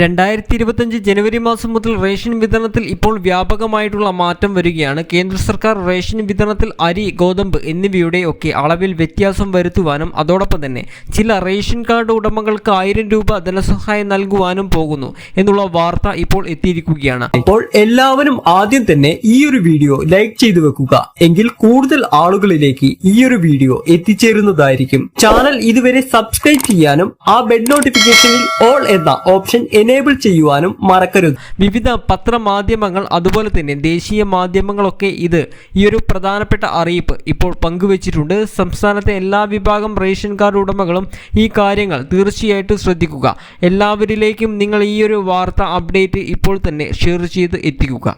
രണ്ടായിരത്തി ഇരുപത്തഞ്ച് ജനുവരി മാസം മുതൽ റേഷൻ വിതരണത്തിൽ ഇപ്പോൾ വ്യാപകമായിട്ടുള്ള മാറ്റം വരികയാണ്. കേന്ദ്ര സർക്കാർ റേഷൻ വിതരണത്തിൽ അരി ഗോതമ്പ് എന്നിവയുടെ ഒക്കെ അളവിൽ വ്യത്യാസം വരുത്തുവാനും അതോടൊപ്പം തന്നെ ചില റേഷൻ കാർഡ് ഉടമകൾക്ക് ആയിരം രൂപ ധനസഹായം നൽകുവാനും പോകുന്നു എന്നുള്ള വാർത്ത ഇപ്പോൾ എത്തിയിരിക്കുകയാണ്. അപ്പോൾ എല്ലാവരും ആദ്യം തന്നെ ഈ ഒരു വീഡിയോ ലൈക്ക് ചെയ്തു വെക്കുക. എങ്കിൽ കൂടുതൽ ആളുകളിലേക്ക് ഈ ഒരു വീഡിയോ എത്തിച്ചേരുന്നതായിരിക്കും. ചാനൽ ഇതുവരെ സബ്സ്ക്രൈബ് ചെയ്യാനും ആ ബെഡ് നോട്ടിഫിക്കേഷനിൽ ഓൾ എന്ന ഓപ്ഷൻ എനേബിൾ ചെയ്യുവാനും മറക്കരുത്. വിവിധ പത്രമാധ്യമങ്ങൾ അതുപോലെ തന്നെ ദേശീയ മാധ്യമങ്ങളൊക്കെ ഇത് ഈ ഒരു പ്രധാനപ്പെട്ട അറിയിപ്പ് ഇപ്പോൾ പങ്കുവച്ചിട്ടുണ്ട്. സംസ്ഥാനത്തെ എല്ലാ വിഭാഗം റേഷൻ കാർഡ് ഉടമകളും ഈ കാര്യങ്ങൾ തീർച്ചയായിട്ടും ശ്രദ്ധിക്കുക. എല്ലാവരിലേക്കും നിങ്ങൾ ഈ ഒരു വാർത്ത അപ്ഡേറ്റ് ഇപ്പോൾ തന്നെ ഷെയർ ചെയ്ത് എത്തിക്കുക.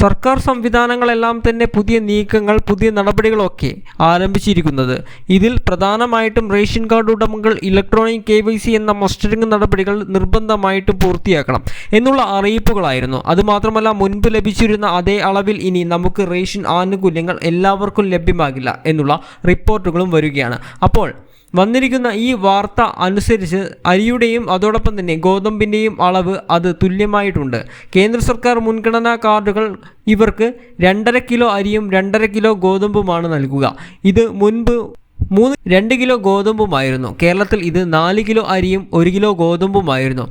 സർക്കാർ സംവിധാനങ്ങളെല്ലാം തന്നെ പുതിയ നീക്കങ്ങൾ പുതിയ നടപടികളൊക്കെ ആരംഭിച്ചിരിക്കുന്നത്. ഇതിൽ പ്രധാനമായിട്ടും റേഷൻ കാർഡ് ഉടമകൾ ഇലക്ട്രോണിക് കെ എന്ന മസ്റ്ററിംഗ് നടപടികൾ നിർബന്ധമായിട്ടും പൂർത്തിയാക്കണം എന്നുള്ള അറിയിപ്പുകളായിരുന്നു. അതുമാത്രമല്ല മുൻപ് ലഭിച്ചിരുന്ന അതേ അളവിൽ ഇനി നമുക്ക് റേഷൻ ആനുകൂല്യങ്ങൾ എല്ലാവർക്കും ലഭ്യമാകില്ല എന്നുള്ള റിപ്പോർട്ടുകളും വരികയാണ്. അപ്പോൾ വന്നിരിക്കുന്ന ഈ വാർത്ത അനുസരിച്ച് അരിയുടെയും അതോടൊപ്പം തന്നെ ഗോതമ്പിന്റെയും അളവ് അത് തുല്യമായിട്ടുണ്ട്. കേന്ദ്ര സർക്കാർ മുൻഗണനാ കാർഡുകൾ ഇവർക്ക് രണ്ടര കിലോ അരിയും രണ്ടര കിലോ ഗോതമ്പുമാണ് നൽകുക. ഇത് മുൻപ് മൂന്ന് രണ്ട് കിലോ ഗോതമ്പുമായിരുന്നു. കേരളത്തിൽ ഇത് നാല് കിലോ അരിയും ഒരു കിലോ ഗോതമ്പുമായിരുന്നു.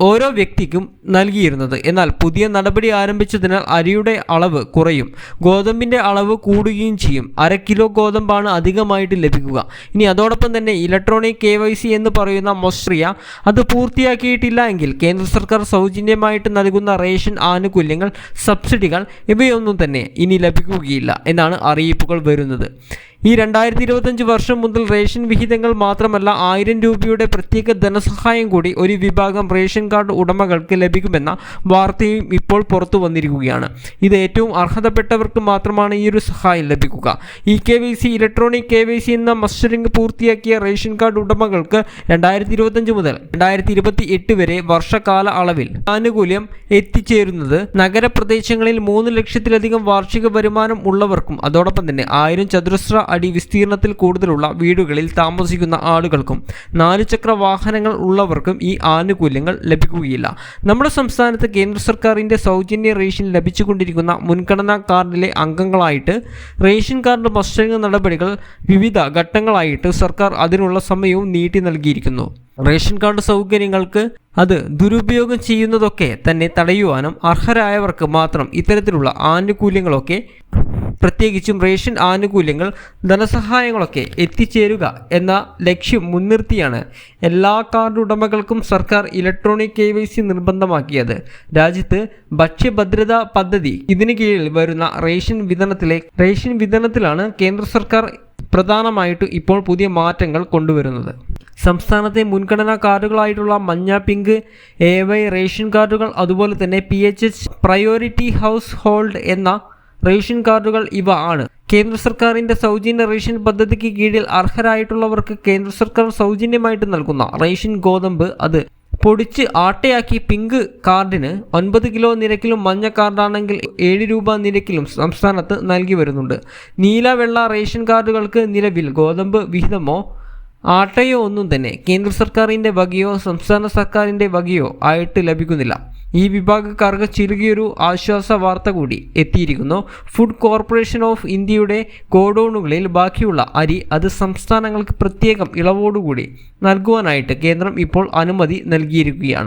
ഓരോ വ്യക്തിക്കും നൽകിയിരുന്നത്. എന്നാൽ പുതിയ നടപടി ആരംഭിച്ചതിനാൽ അരിയുടെ അളവ് കുറയും. ഗോതമ്പിന്റെ അളവ് കൂടുകയും ചെയ്യും. അര കിലോ ഗോതമ്പാണ് അധികമായിട്ട് ലഭിക്കുക. ഇനി അതോടൊപ്പം തന്നെ ഇലക്ട്രോണിക് കെ എന്ന് പറയുന്ന മൊസ്ട്രിയ അത് പൂർത്തിയാക്കിയിട്ടില്ല എങ്കിൽ കേന്ദ്ര സർക്കാർ സൗജന്യമായിട്ട് നൽകുന്ന റേഷൻ ആനുകൂല്യങ്ങൾ സബ്സിഡികൾ ഇവയൊന്നും തന്നെ ഇനി ലഭിക്കുകയില്ല എന്നാണ് അറിയിപ്പുകൾ വരുന്നത്. ഈ രണ്ടായിരത്തി ഇരുപത്തഞ്ച് വർഷം മുതൽ റേഷൻ വിഹിതങ്ങൾ മാത്രമല്ല ആയിരം രൂപയുടെ പ്രത്യേക ധനസഹായം കൂടി ഒരു വിഭാഗം റേഷൻ കാർഡ് ഉടമകൾക്ക് ലഭിക്കുമെന്ന വാർത്തയും ഇപ്പോൾ പുറത്തു വന്നിരിക്കുകയാണ്. ഇത് ഏറ്റവും അർഹതപ്പെട്ടവർക്ക് മാത്രമാണ് ഈ ഒരു സഹായം ലഭിക്കുക. E K Y C electronic K Y C എന്ന മസ്റ്ററിംഗ് പൂർത്തിയാക്കിയ റേഷൻ കാർഡ് ഉടമകൾക്ക് രണ്ടായിരത്തി ഇരുപത്തഞ്ച് മുതൽ രണ്ടായിരത്തി ഇരുപത്തി എട്ട് വരെ വർഷകാല അളവിൽ ആനുകൂല്യം എത്തിച്ചേരുന്നത് നഗരപ്രദേശങ്ങളിൽ മൂന്ന് ലക്ഷത്തിലധികം വാർഷിക വരുമാനം ഉള്ളവർക്കും അതോടൊപ്പം തന്നെ ആയിരം ചതുരശ്ര അടി വിസ്തീർണത്തിൽ കൂടുതലുള്ള വീടുകളിൽ താമസിക്കുന്ന ആളുകൾക്കും നാലുചക്ര വാഹനങ്ങൾ ഉള്ളവർക്കും ഈ ആനുകൂല്യങ്ങൾ ലഭിക്കുകയില്ല. നമ്മുടെ സംസ്ഥാനത്ത് കേന്ദ്ര സർക്കാരിന്റെ സൗജന്യ റേഷൻ ലഭിച്ചുകൊണ്ടിരിക്കുന്ന മുൻഗണനാ കാർഡിലെ അംഗങ്ങളായിട്ട് റേഷൻ കാർഡ് മസ്റ്ററിംഗ് നടപടികൾ വിവിധ ഘട്ടങ്ങളായിട്ട് സർക്കാർ അതിനുള്ള സമയവും നീട്ടി നൽകിയിരിക്കുന്നു. റേഷൻ കാർഡ് സൗകര്യങ്ങൾക്ക് അത് ദുരുപയോഗം ചെയ്യുന്നതൊക്കെ തന്നെ തടയുവാനും അർഹരായവർക്ക് മാത്രം ഇത്തരത്തിലുള്ള ആനുകൂല്യങ്ങളൊക്കെ പ്രത്യേകിച്ചും റേഷൻ ആനുകൂല്യങ്ങൾ ധനസഹായങ്ങളൊക്കെ എത്തിച്ചേരുക എന്ന ലക്ഷ്യം മുൻനിർത്തിയാണ് എല്ലാ കാർഡ് ഉടമകൾക്കും സർക്കാർ ഇലക്ട്രോണിക് കെ നിർബന്ധമാക്കിയത്. രാജ്യത്ത് ഭക്ഷ്യഭദ്രതാ പദ്ധതി ഇതിന് കീഴിൽ വരുന്ന റേഷൻ വിതരണത്തിലെ റേഷൻ വിതരണത്തിലാണ് കേന്ദ്ര സർക്കാർ പ്രധാനമായിട്ട് ഇപ്പോൾ പുതിയ മാറ്റങ്ങൾ കൊണ്ടുവരുന്നത്. സംസ്ഥാനത്തെ മുൻഗണനാ കാർഡുകളായിട്ടുള്ള മഞ്ഞ പിങ്ക് എ വൈ റേഷൻ കാർഡുകൾ അതുപോലെ തന്നെ P H H priority house hold എന്ന റേഷൻ കാർഡുകൾ ഇവ ആണ്. കേന്ദ്ര സർക്കാരിന്റെ സൗജന്യ റേഷൻ പദ്ധതിക്ക് കീഴിൽ അർഹരായിട്ടുള്ളവർക്ക് കേന്ദ്ര സർക്കാർ സൗജന്യമായിട്ട് നൽകുന്ന റേഷൻ ഗോതമ്പ് അത് പൊടിച്ച് ആട്ടയാക്കി പിങ്ക് കാർഡിന് ഒൻപത് കിലോ നിരക്കിലും മഞ്ഞ കാർഡാണെങ്കിൽ ഏഴ് രൂപ നിരക്കിലും സംസ്ഥാനത്ത് നൽകി വരുന്നുണ്ട്. നീല വെള്ള റേഷൻ കാർഡുകൾക്ക് നിലവിൽ ഗോതമ്പ് വിഹിതമോ ആട്ടയോ ഒന്നും തന്നെ കേന്ദ്ര സർക്കാരിന്റെ വകയോ സംസ്ഥാന സർക്കാരിന്റെ വകയോ ആയിട്ട് ലഭിക്കുന്നില്ല. ഈ വിഭാഗക്കാർക്ക് ചെറുകിയൊരു ആശ്വാസ വാർത്ത കൂടി എത്തിയിരിക്കുന്നു. ഫുഡ് കോർപ്പറേഷൻ ഓഫ് ഇന്ത്യയുടെ ഗോഡൌണുകളിൽ ബാക്കിയുള്ള അരി അത് സംസ്ഥാനങ്ങൾക്ക് പ്രത്യേകം ഇളവോടുകൂടി നൽകുവാനായിട്ട് കേന്ദ്രം ഇപ്പോൾ അനുമതി നൽകിയിരിക്കുകയാണ്.